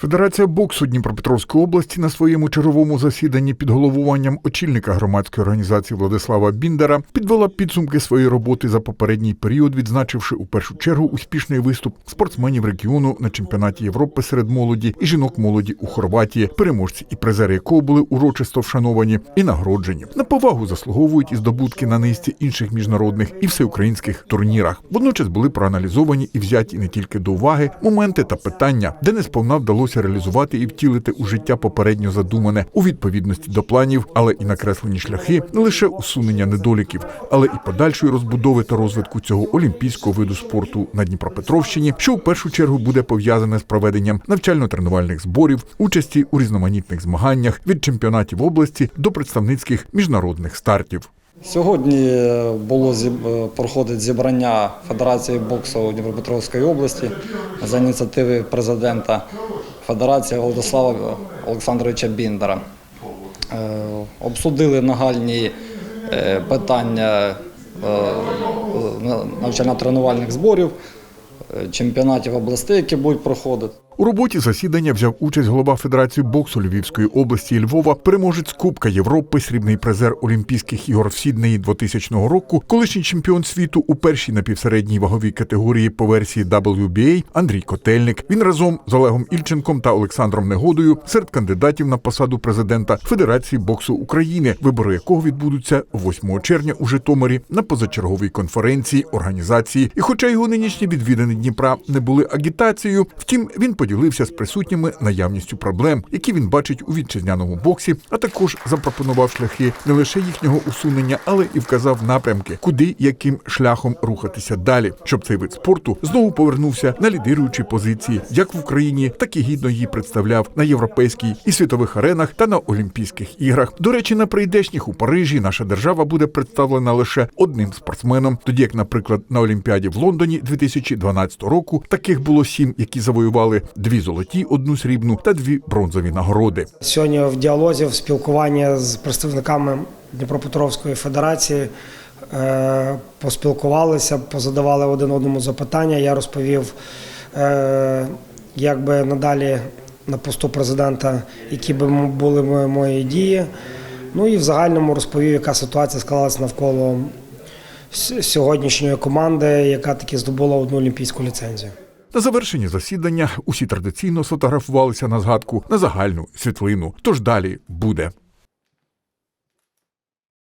Федерація боксу Дніпропетровської області на своєму черговому засіданні під головуванням очільника громадської організації Владислава Біндера підвела підсумки своєї роботи за попередній період, відзначивши у першу чергу успішний виступ спортсменів регіону на чемпіонаті Європи серед молоді і жінок молоді у Хорватії, переможці і призери якого були урочисто вшановані і нагороджені. На повагу заслуговують і здобутки на низці інших міжнародних і всеукраїнських турнірах. Водночас були проаналізовані і взяті не тільки до уваги моменти та питання, де не сповна вдалося реалізувати і втілити у життя попередньо задумане у відповідності до планів, але і накреслені шляхи не лише усунення недоліків, але і подальшої розбудови та розвитку цього олімпійського виду спорту на Дніпропетровщині, що в першу чергу буде пов'язане з проведенням навчально-тренувальних зборів, участі у різноманітних змаганнях від чемпіонатів області до представницьких міжнародних стартів. Сьогодні було зіб- е, проходить зібрання Федерації боксу Дніпропетровської області за ініціативи президента Федерації Владислава Олександровича Біндера. Е, Обсудили нагальні е, питання е, навчально-тренувальних зборів, чемпіонатів областей, які будуть проходити. У роботі засідання взяв участь голова Федерації боксу Львівської області Львова, переможець Кубка Європи, срібний призер Олімпійських ігор в Сіднеї 2000 року, колишній чемпіон світу у першій напівсередній ваговій категорії по версії WBA Андрій Котельник. Він разом з Олегом Ільченком та Олександром Негодою серед кандидатів на посаду президента Федерації боксу України, вибори якого відбудуться 8 червня у Житомирі на позачерговій конференції організації. І хоча його нинішні відвідини Дніпра не були агітацією, втім він поділився з присутніми наявністю проблем, які він бачить у вітчизняному боксі, а також запропонував шляхи не лише їхнього усунення, але і вказав напрямки, куди яким шляхом рухатися далі, щоб цей вид спорту знову повернувся на лідируючі позиції, як в Україні, так і гідно її представляв на європейській і світових аренах та на Олімпійських іграх. До речі, на прийдешніх у Парижі наша держава буде представлена лише одним спортсменом, тоді як, наприклад, на Олімпіаді в Лондоні 2012 року таких було сім, які завоювали дві золоті, одну срібну та дві бронзові нагороди. Сьогодні в діалозі, в спілкуванні з представниками Дніпропетровської федерації е, поспілкувалися, позадавали один одному запитання. Я розповів, е, як би надалі на посту президента, які би були мої дії. Ну і в загальному розповів, яка ситуація склалася навколо сьогоднішньої команди, яка таки здобула одну олімпійську ліцензію. На завершенні засідання усі традиційно сфотографувалися на згадку на загальну світлину. Тож далі буде.